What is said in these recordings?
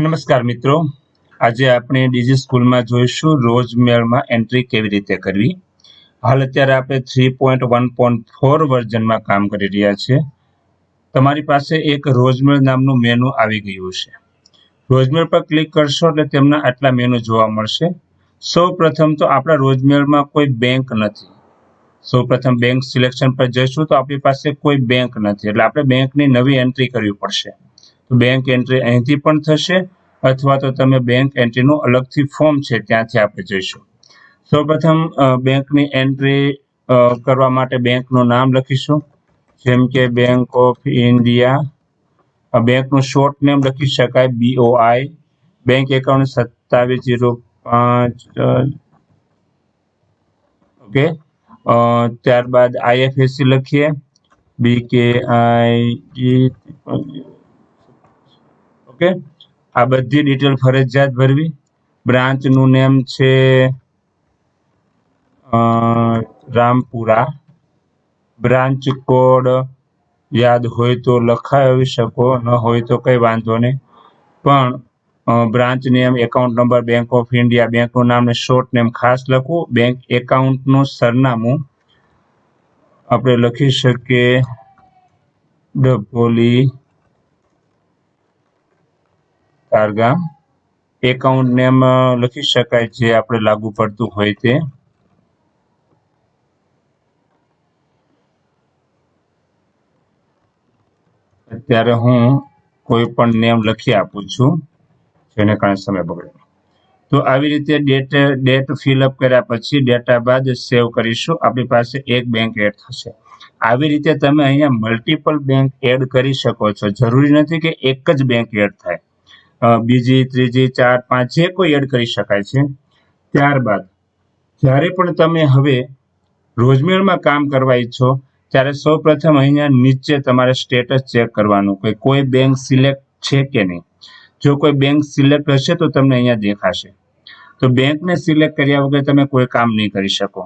નમસ્કાર મિત્રો. આજે આપણે ડીજી સ્કૂલમાં જોઈશું રોજમેળમાં એન્ટ્રી કેવી રીતે કરવી. હાલ અત્યારે આપણે three point one point four વર્ઝનમાં કામ કરી રહ્યા છીએ. તમારી પાસે એક રોજમેળ નામનું મેનુ આવી ગયું છે. રોજમેળ પર ક્લિક કરશો એટલે તેમના આટલા મેનુ જોવા મળશે. સૌ તો આપણા રોજમેળમાં કોઈ બેંક નથી. સૌ પ્રથમ બેંક સિલેક્શન પર જઈશું તો આપણી પાસે કોઈ બેંક નથી. એટલે આપણે બેંકની નવી એન્ટ્રી કરવી પડશે. બેંક એન્ટ્રી અહીંથી પણ થશે અથવા તો તમે બેંક એન્ટ્રીનું અલગથી ફોર્મ છે, ત્યાંથી આપણે જઈશું. સૌપ્રથમ બેંકની એન્ટ્રી કરવા માટે બેંકનું નામ લખીશું. જેમ કે બેંક ઓફ ઇન્ડિયા બેંકનું શોર્ટ નેમ લખી શકાય બીઓઆઈ બેંક એકાઉન્ટ સત્તાવીસ જીરો પાંચ ઓકે. ત્યારબાદ આઈએફએસસી લખીએ. બી કે આઈ ઓકે. આ બધી ડિટેલ ફરજિયાત ભરવી. બ્રાન્ચનું નેમ છે રામપુરા. બ્રાન્ચ કોડ યાદ હોય તો લખાવી શકો, ન હોય તો કંઈ વાંધો નહીં. પણ branch name account number bank of India બેંકનું નામ ને શોર્ટ નેમ ખાસ લખવું બેંક એકાઉન્ટનું સરનામું આપણે લખી શકીએ. ડભોલી તારગામ એકાઉન્ટ નેમ લખી શકાય જે આપણે લાગુ પડતું હોય તે. અત્યારે હું કોઈ પણ નેમ લખી આપું છું જેને કારણે સમય બગડે. તો આવી રીતે ડેટ ડેટ ફિલઅપ કર્યા પછી ડેટા બાદ સેવ કરીશું. આપણી પાસે એક બેંક એડ થશે. આવી રીતે તમે અહીંયા મલ્ટિપલ બેંક એડ કરી શકો છો. જરૂરી નથી કે એક જ બેંક એડ થાય. અ, બીજી, ત્રીજી, ચાર, પાંચ જે કોઈ એડ કરી શકાય છે, ત્યારબાદ જ્યારે પણ તમે હવે રોજમેળમાં કામ કરવા ઈચ્છો, ત્યારે સૌ પ્રથમ અહીંયા નીચે તમારે સ્ટેટસ ચેક કરવાનું કે કોઈ બેંક સિલેક્ટ છે કે નહીં. જો કોઈ બેંક સિલેક્ટ હશે તો તમને અહીંયા દેખાશે. તો બેંકને સિલેક્ટ કર્યા વગર તમે કોઈ કામ નહીં કરી શકો.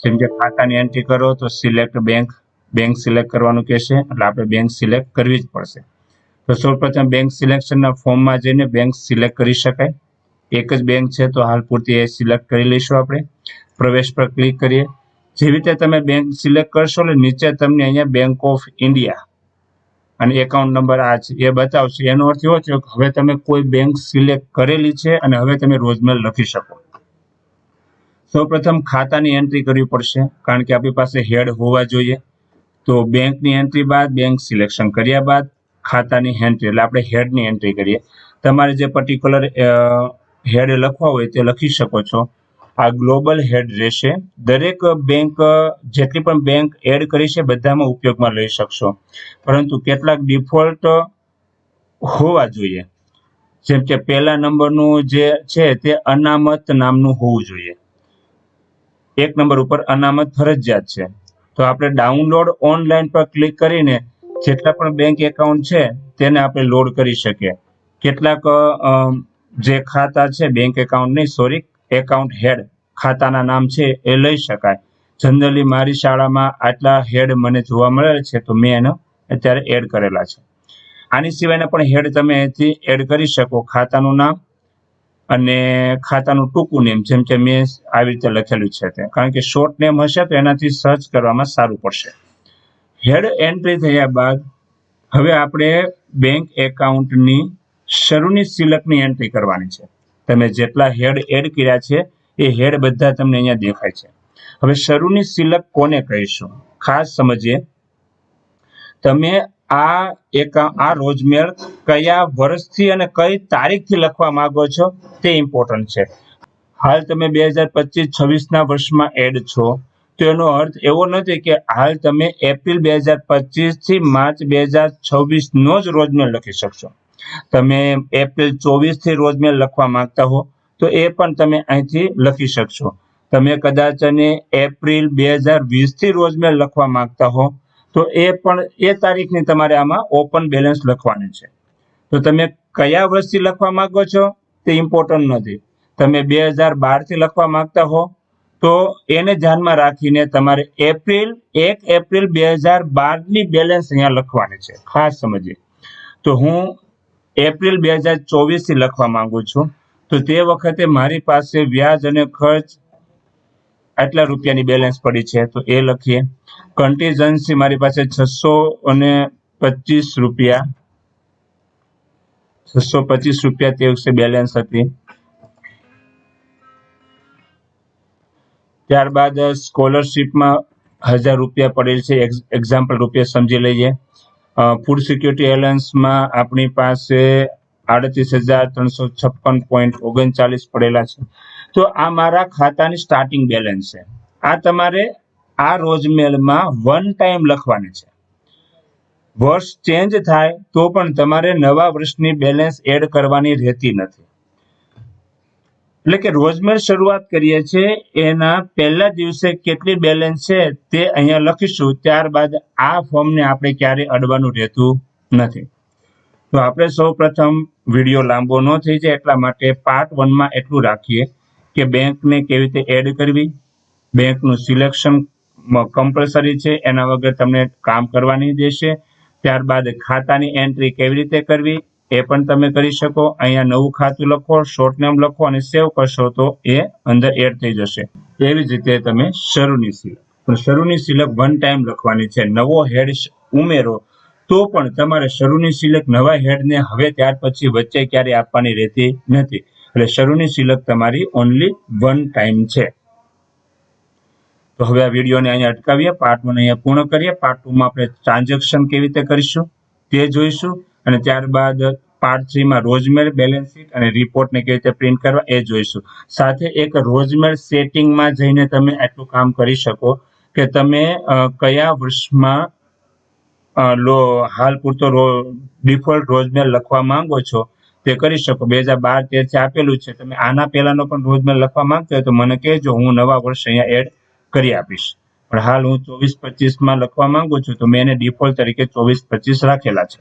જેમ કે ખાતાની એન્ટ્રી કરો તો સિલેક્ટ બેંક બેંક સિલેક્ટ કરવાનું કહેશે, એટલે આપણે બેંક સિલેક્ટ કરવી જ પડશે. તો સૌપ્રથમ બેંક સિલેક્શનના ફોર્મમાં જઈને બેંક સિલેક્ટ કરી શકાય. એક જ બેંક છે તો હાલ પૂરતી એ સિલેક્ટ કરી લઈશું આપણે. પ્રવેશ પર ક્લિક કરીએ. જેવી રીતે તમે બેંક સિલેક્ટ કરશો એટલે નીચે તમને અહીંયા બેંક ઓફ ઇન્ડિયા અને એકાઉન્ટ નંબર આ છે, એ બતાવશે. એનો અર્થ એવો થયો કે હવે તમે કોઈ બેંક સિલેક્ટ કરેલી છે અને હવે તમે રોજમેલ લખી શકો. સૌપ્રથમ ખાતાની એન્ટ્રી કરવી પડશે, કારણ કે આપણી પાસે હેડ હોવા જોઈએ. તો બેંકની એન્ટ્રી બાદ બેંક સિલેક્શન કર્યા બાદ ખાતાની એન્ટ્રી એટલે આપણે હેડની એન્ટ્રી કરીએ. તમારે જે પર્ટિક્યુલર હેડ લખવા હોય તે લખી શકો છો. આ ગ્લોબલ હેડ રહેશે. દરેક બેંક જેટલી પણ બેંક એડ કરી છે, બધામાં ઉપયોગમાં લઈ શકશો. પરંતુ કેટલાક ડિફોલ્ટ હોવા જોઈએ. જેમ કે પહેલા નંબરનું જે છે, તે અનામત નામનું હોવું જોઈએ. એક નંબર ઉપર અનામત ફરજિયાત છે. તો આપણે ડાઉનલોડ ઓનલાઈન પર ક્લિક કરીને જેટલા પણ બેંક એકાઉન્ટ છે, તેને આપણે લોડ કરી શકીએ. કેટલાક જે ખાતા છે બેંક એકાઉન્ટ નહીં સોરી એકાઉન્ટ હેડ ખાતાના નામ છે, એ લઈ શકાય. જનરલી મારી શાળામાં આટલા હેડ મને જોવા મળે છે, તો મેં એનો અત્યારે એડ કરેલા છે. આની સિવાયના પણ હેડ તમે અહીંથી એડ કરી શકો. ખાતાનું નામ અને ખાતાનું ટૂંકું નેમ જેમ કે મેં આવી રીતે લખેલું છે તે. કારણ કે શોર્ટ નેમ હશે, તો એનાથી સર્ચ કરવામાં સારું પડશે. હેડ એન્ટ્રી થયા બાદ, હવે આપણે બેંક એકાઉન્ટની શરૂની સિલકની એન્ટ્રી કરવાની છે. તમે જેટલા હેડ એડ કર્યા છે, એ હેડ બધા તમને અહીંયા દેખાય છે. હવે શરૂની સિલક કોને કહીશું? ખાસ સમજીએ. તમે આ એક, આ રોજમેળ કયા વર્ષથી અને કઈ તારીખથી લખવા માંગો છો, તે ઇમ્પોર્ટન્ટ છે. હાલ તમે બે હજાર પચીસ છવ્વીસના વર્ષમાં એડ છો. તો એનો અર્થ એવો નથી કે હાલ તમે એપ્રિલ બે હજાર પચીસથી માર્ચ બે હજાર છવ્વીસનો જ રોજમેલ લખી શકશો. તમે એપ્રિલ ચોવીસથી રોજમેલ લખવા માંગતા હો, તો એ પણ તમે અહીંથી લખી શકશો. તમે કદાચ અને એપ્રિલ બે હજાર વીસથી રોજમેલ લખવા માંગતા હો, તો એ પણ એ તારીખની તમારે આમાં ઓપન બેલેન્સ લખવાની છે. તો તમે કયા વર્ષથી લખવા માંગો છો? તે ઇમ્પોર્ટન્ટ નથી. તમે બે હજાર બારથી લખવા માંગતા હો તો એને ધ્યાનમાં રાખીને તમારે એપ્રિલ એક એપ્રિલ બે હજાર બારની બેલેન્સ અહીંયા લખવાની છે. ખાસ સમજીએ. તો હું એપ્રિલ બે હજાર ચોવીસથી લખવા માંગુ છું. તો તે વખતે મારી પાસે વ્યાજ અને ખર્ચ આટલા રૂપિયાની બેલેન્સ પડી છે. તો એ લખીએ. કન્ટીજન્સી મારી પાસે છસો અને પચીસ રૂપિયા, છસો પચીસ રૂપિયા તે વખતે બેલેન્સ હતી. ત્યારબાદ સ્કોલરશીપમાં હજાર રૂપિયા પડેલ છે. એક્ઝામ્પલ રૂપિયા સમજી લઈએ. ફૂડ સિક્યુરિટી એલાયન્સમાં આપણી પાસે આડત્રીસ હજાર ત્રણસો છપ્પન પોઈન્ટ ઓગણચાલીસ પડેલા છે. તો આ મારા ખાતાની સ્ટાર્ટિંગ બેલેન્સ છે. આ તમારે આ રોજમેલમાં વન ટાઈમ લખવાની છે. વર્ષ ચેન્જ થાય તો પણ તમારે નવા વર્ષની બેલેન્સ એડ કરવાની રહેતી નથી. એટલે કે રોજમેર શરૂઆત કરીએ છીએ, એના પહેલા દિવસે કેટલી બેલેન્સ છે તે અહીંયા લખીશું, ત્યારબાદ આ ફોર્મને આપણે ક્યારેય અડવાનું રહેતું નથી. તો આપણે સૌ પ્રથમ વીડિયો લાંબો ન થઈ જાય, એટલા માટે પાર્ટ વનમાં એટલું રાખીએ કે બેંકને કેવી રીતે એડ કરવી, બેંકનું સિલેક્શન કમ્પલસરી છે, એના વગર તમને કામ કરવા નહીં દેશે, ત્યારબાદ ખાતાની એન્ટ્રી કેવી રીતે કરવી એ પણ તમે કરી શકો. અહીંયા નવું ખાતું લખો શોર્ટ નેમ લખો અને સેવ કરશો તો એ અંદર એડ થઈ જશે. એવી જ રીતે તમે શરૂની સિલક. શરૂની સિલક વન ટાઈમ લખવાની છે. નવો હેડ ઉમેરો તો પણ તમારે શરૂની સિલક નવા હેડને હવે ત્યાર પછી વચ્ચે ક્યારે આપવાની રહેતી નથી. એટલે શરૂની સિલક તમારી ઓનલી વન ટાઈમ છે. તો હવે આ વિડીયોને અહીંયા અટકાવીએ. પાર્ટ વન અહીંયા પૂર્ણ કરીએ. પાર્ટ ટુમાં આપણે ટ્રાન્ઝેક્શન કેવી રીતે કરીશું તે જોઈશું. અને ત્યારબાદ પાર્ટ થ્રીમાં રોજમેર બેલેન્સ શીટ અને રિપોર્ટને કેવી રીતે પ્રિન્ટ કરવા એ જોઈશું. સાથે એક રોજમેર સેટિંગમાં જઈને તમે આટલું કામ કરી શકો કે તમે કયા વર્ષમાં લો, હાલ પૂરતો ડિફોલ્ટ રોજમેર લખવા માંગો છો તે કરી શકો. બે હજાર બાર તેરથી આપેલું છે, તમે આના પહેલાનો પણ રોજમેર લખવા માંગતો હોય તો મને કહેજો, હું નવા વર્ષ અહીંયા એડ કરી આપીશ. પણ હાલ હું ચોવીસ પચીસમાં લખવા માંગુ છું તો મેં એને ડિફોલ્ટ તરીકે ચોવીસ પચીસ રાખેલા છે.